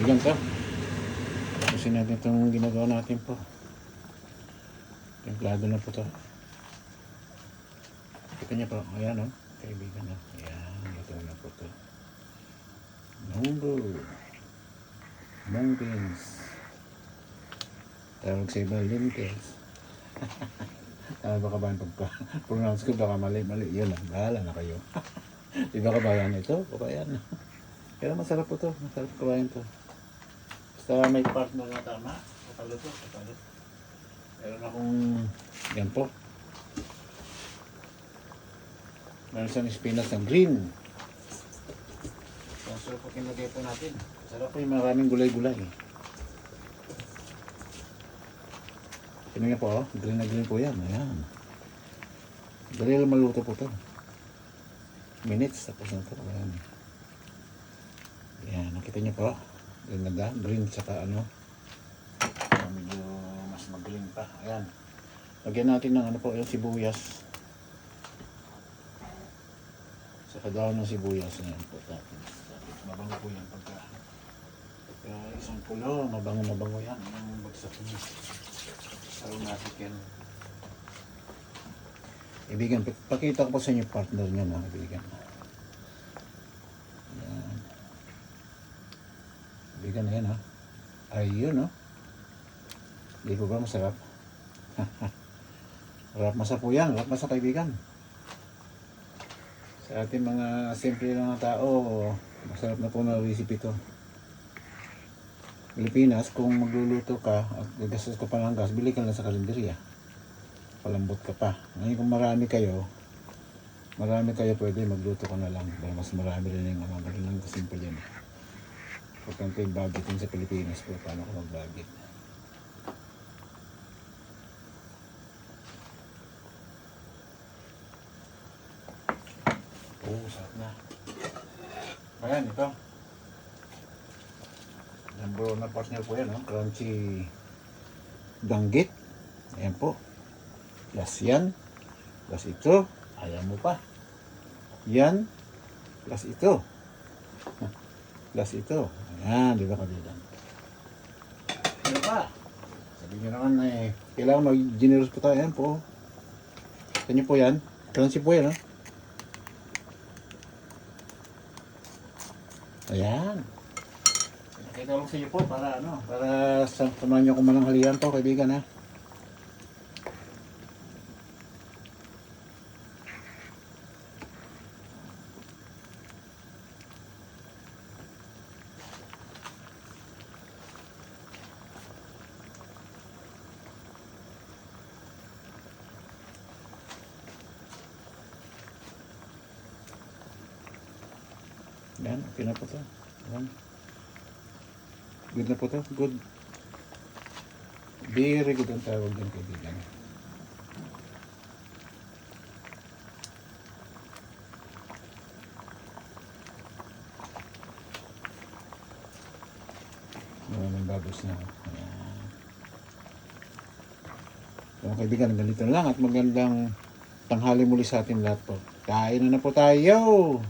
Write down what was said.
Bigyan ka. Tapusin natin itong ginagawa natin po. Templado na po to. Kita niya po. Ayan o. Oh. Kaibigan na. Ayan. Ito na po to. Munggo. Mung beans. Tawag sa iba, lentils. Tama ba kabayan pagka pronounce ko baka mali mali yun lang bahala na kayo di ba kabayan ito kabayan pero masarap po to masarap kabayan to basta may partner na tama kapalo to kapalo meron akong yan po meron siyang spinach ng green ang sarap po kinagay po natin sarap po yung maraming gulay-gulay Tingnan niyo po, oh. green na green po yan. Ayan. Dali lang maluto po to. Minutes, tapos na to. Ayan. Ayan, nakita niyo po. Ang ganda, green tsaka ano. Ah, Medyo mas mag-green pa. Ayan. Lagyan natin ng ano po, yung sibuyas. Saka daw ng sibuyas. Ayan po. Tapos, tapos mabango po yan pagka pagka isang pulo, mabango mabango yan. Ang bagsak niya. Aromatic yan. Ibigan, pakita ko po sa inyo partner niya mga kaibigan. Yan. Ibigan na yan ha. Ayun oh. Hindi ko ba masarap? Rap masa po yan, rap masa kaibigan. Sa ating mga simple lang na tao, masarap na po na recipe to. Pilipinas, kung magluluto ka at gagastos ka pa ng gas, bili ka lang sa kalenderya. Palambot ka pa. Ngayon kung marami kayo, marami kayo pwede magluto ka na lang. Mas marami rin yung mga ganun lang kasimple yan. Importante yung budgeting sa Pilipinas po, paano ka mag-budget. Oo, sarap na. Ayan, ito. Number one na partner po yan, oh. crunchy danggit. Ayan po. Plus yan. Plus ito. Ayaw mo pa. Yan. Plus ito. Plus ito. Ayan, di ba kabilang? Ano pa? Sabi nyo naman eh, kailangan mag-generous po tayo. Ayan po. Ito nyo po yan. Crunchy po yan, oh. Ayan. Nakita lang sa iyo po para ano, para sa samahan niyo kumalang halian to, kaibigan ha. Yan, okay na po to. Ayan. Good na po to. Good. Very good ang tawag dyan kaibigan. Maraming babos na. Ayan. So kaibigan, ganito lang at magandang tanghali muli sa atin lahat po. Kain na na po tayo!